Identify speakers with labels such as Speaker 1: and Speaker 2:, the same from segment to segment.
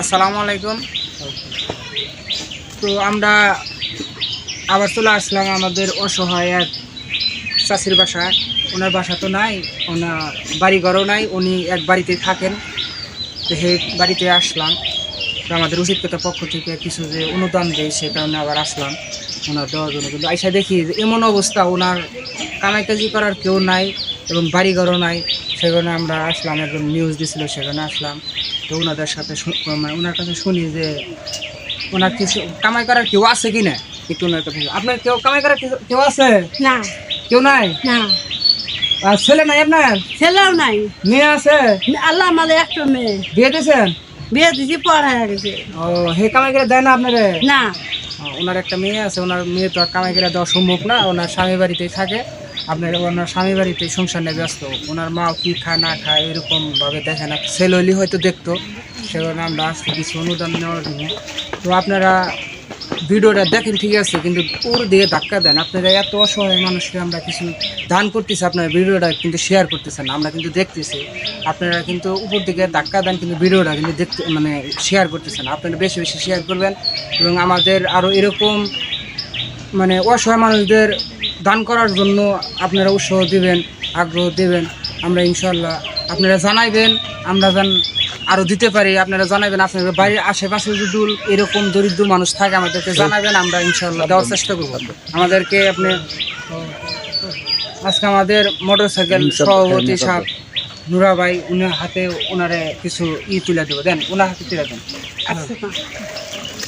Speaker 1: আসসালামু আলাইকুম। তো আমরা আবার চলে আসলাম আমাদের অসহায় এক চাষির বাসায়। ওনার বাসা তো নাই, ওনার বাড়িঘরও নাই, উনি এক বাড়িতে থাকেন। তো সেই বাড়িতে আসলাম। তো আমাদের উচিত কথা পক্ষ থেকে কিছু যে অনুদান দেয়, সে কারণে আবার আসলাম। ওনার দেওয়ার জন্য কিন্তু আইসা দেখি এমন অবস্থা, ওনার কামাই কাজি করার কেউ নাই এবং বাড়িঘরও নাই। সেখানে আমরা আসলাম একজন নিউজ দিছিল সেখানে আসলাম। তো ওনাদের সাথে মানে ওনার কাছে শুনি যে ওনার কিছু কামাই করার কেউ আছে কি না? একটু ওনার কাছে আপনার কেউ কামাই করার কেউ আছে?
Speaker 2: না।
Speaker 1: কেউ নাই?
Speaker 2: না।
Speaker 1: আর ছেলে নাই আপনার?
Speaker 2: ছেলেও নাই।
Speaker 1: মেয়ে আছে?
Speaker 2: আল্লাহ আমাদের একটা মেয়ে।
Speaker 1: বিয়ে দিয়েছেন?
Speaker 2: বিয়ে দিছি পড়ায় গেছে।
Speaker 1: ও হে কামাই করে দেয় না আপনারে?
Speaker 2: না।
Speaker 1: ওনার একটা মেয়ে আছে ওনার মেয়ে তো আর কামাই করে দেওয়া সম্ভব না ওনার স্বামী বাড়িতেই থাকে। আপনার ওনার স্বামী বাড়িতে সংসার নিয়ে ব্যস্ত। ওনার মা কি খায়, না খায়, এরকম ভাবে দেখে না। ছেলে হলে হয়তো দেখতো সেখানে আমরা আসছি কিছু অনুদান নেওয়ার জন্য। তো আপনারা ভিডিওটা দেখেন, ঠিক আছে, কিন্তু ওর দিকে ধাক্কা দেন। আপনারা এত অসহায় মানুষকে আমরা কিছু দান করতেছি, আপনার ভিডিওটা কিন্তু শেয়ার করতেছেন আমরা কিন্তু দেখতেছি। আপনারা কিন্তু উপর দিকে ধাক্কা দেন, কিন্তু ভিডিওটা কিন্তু দেখতে মানে শেয়ার করতেছেন আপনারা বেশি বেশি শেয়ার করবেন এবং আমাদের আরও এরকম মানে অসহায় মানুষদের দান করার জন্য আপনারা উৎসাহ দিবেন আগ্রহ দেবেন। আমরা ইনশাল্লাহ আপনারা জানাইবেন আমরা যেন আরও দিতে পারি। আপনারা জানাবেন আপনাদের বাড়ির আশেপাশে যদি এরকম দরিদ্র মানুষ থাকে আমাদেরকে জানাবেন আমরা ইনশাল্লাহ দেওয়ার চেষ্টা করব। আমাদেরকে আপনি আজকে আমাদের মোটর সাইকেল সভাপতি সাহেব নুরা ভাই উনার হাতে ওনারে কিছু ই তুলে দেবো। দেন ওনার হাতে তুলে দেন।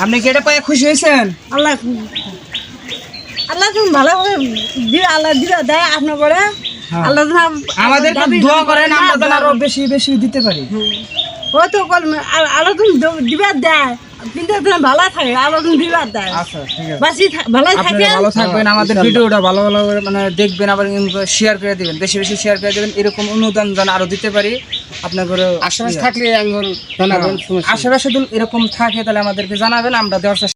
Speaker 1: আপনি কি এটা পায়ে খুশি হয়েছেন?
Speaker 2: আল্লাহ আল্লাহ তুমি ভালো করে দিবে আল্লাহ দিবে দেয় আপনার করে
Speaker 1: হ্যাঁ।
Speaker 2: আল্লাহ তুমি
Speaker 1: দোয়া করেন আমরা আরও বেশি বেশি দিতে পারি।
Speaker 2: ও তো করবে আল্লাহ তুমি দিবে দেয় কিন্তু তুমি ভালো থাকে আল্লাহ তুমি দিবে দেয়।
Speaker 1: আচ্ছা ঠিক আছে।
Speaker 2: বাসি ভালো থাকে
Speaker 1: ভালো থাকবেন আমাদের ভিডিওটা ভালো ভালো করে মানে দেখবেন আবার শেয়ার করে দিবেন বেশি বেশি শেয়ার করে দিবেন এরকম অনুদান যেন আরও দিতে পারি আপনার করে
Speaker 3: আশেপাশে থাকলে আমি
Speaker 1: আশেপাশে এরকম থাকে তাহলে আমাদেরকে জানাবেন আমরা দেওয়ার